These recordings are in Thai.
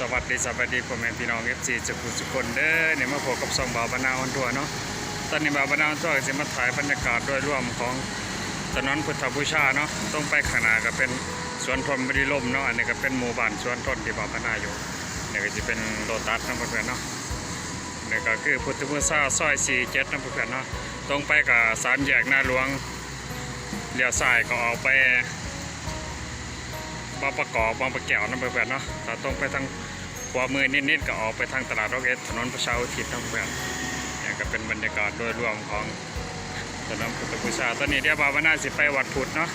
สวัสดีสวัสดีพ่อแม่พี่น้องเอฟซีจุกุจุคนเด้อเนี่ยมาพบกับซองบ่าวบรรณาออนทัวเนาะตอนนี้บ่าวบรรณาออนทัวก็จะมาถ่ายบรรยากาศโดยรวมของถนนพุทธบูชาเนาะต้องไปข้างหน้าก็เป็นสวนทนบริลมเนาะอันนี้ก็เป็นหมู่บ้านสวนทนที่บ่าวบรรณาอยู่เนี่ยก็จะเป็นโลตัสนะเพื่อนเนาะเนี่ยก็คือพุทธบูชาซอย4 7นะเพื่อนเนาะตรงไปกับสามแยกหน้าหลวงเลี้ยวซ้ายก็ออกไป บางประกอบบางประแก้วน้ำเพื่อนๆเนาะถ้าตรงไปทางขวามือนิดๆก็ออกไปทางตลาดรอกเอสถนนประชาอุทิศน้ำเพื่อนเนี่ยก็เป็นบรรยากาศโดยรวมของถนนพุทธบูชาตอนนี้เดี๋ยวบาวน่าสิไปวัดพุทธเนาะ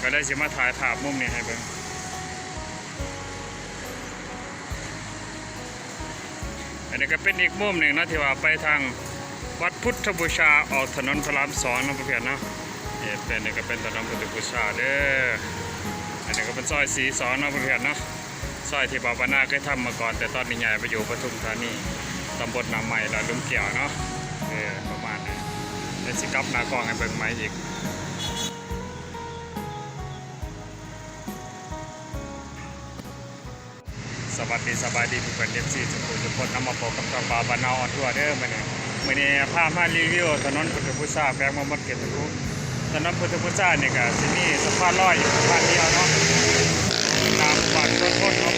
ก็ได้สิมาถ่ายภาพมุมนี้ให้เบิ่งอันนี้ก็เป็นอีกมุมหนึ่งนะที่ว่าไปทางวัดพุทธบูชาออกถนนพระรามสองน้ำเพื่อนเนาะนี่เป็นนี่ก็เป็นถนนพุทธบูชาเด้อ อันนี้ก็เป็นซอยสีสอนเนาะเพื่อนเนาะซอยที่บาบานาเคยทำมาก่อน แต่ตอนนี้ใหญ่ไปอยู่ปทุมธานีตำบลน้ำใหม่ละลุมเกี่ยวเนาะเออประมาณนี้เดี๋ยวสิกลับนากล้องให้เบิ่งใหม่อีกสวัสดีสบายดีทุกคนเอฟซีทุกคนทุกคนนำมาพบกับทางบาบานาออนทัวร์เด้อมื้อนี้มื้อนี้พามารีวิวถนนพุทธบูชาแฝงมามดเขตทุก ถนนพุทธบูชานี่ก็สิมีสะพานลอยอยู่สะพานเดียวเนาะตามบ้านต้นต้นเนาะ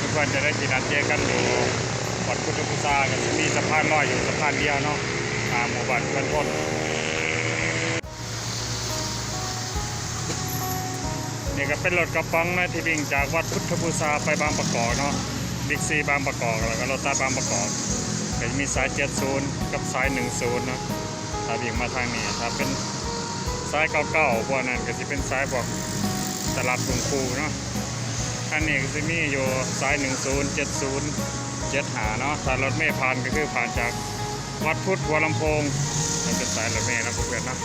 ทุกคนจะได้กินนัดเจกันอยู่วัดพุทธบูชากันจะมีสะพานลอยอยู่สะพานเดียวเนาะตามหมู่บ้านต้นต้นนี่ก็เป็นรถกระป๋องนะที่วิ่งจากวัดพุทธบูชาไปบางประกอบเนาะบิ๊กซีบางประกอบแล้วก็รถตาบางประกอบก็จะมีสาย 70 กับสาย 10นะถ้าวิ่งมาทางนี้ถ้าเป็น สายเก่าๆพวกนั้นก็จะเป็นสายบอกตลาดกรุงคูเนาะคันนี้ก็จะมีอยู่สาย 10 70 7หาเนาะถ้ารถเมล์ผ่านก็คือผ่านจากวัดพุทธวัวลำโพงมันเป็นสายรถเมล์นะเพื่อนๆนะ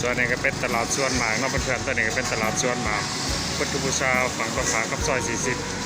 ส่วนนี้ก็เป็นตลาดส่วนหมากเนาะเพื่อนๆตัวนี้ก็เป็นตลาดส่วนหมากพุทธบูชาฝั่งต่อฝากับซอย40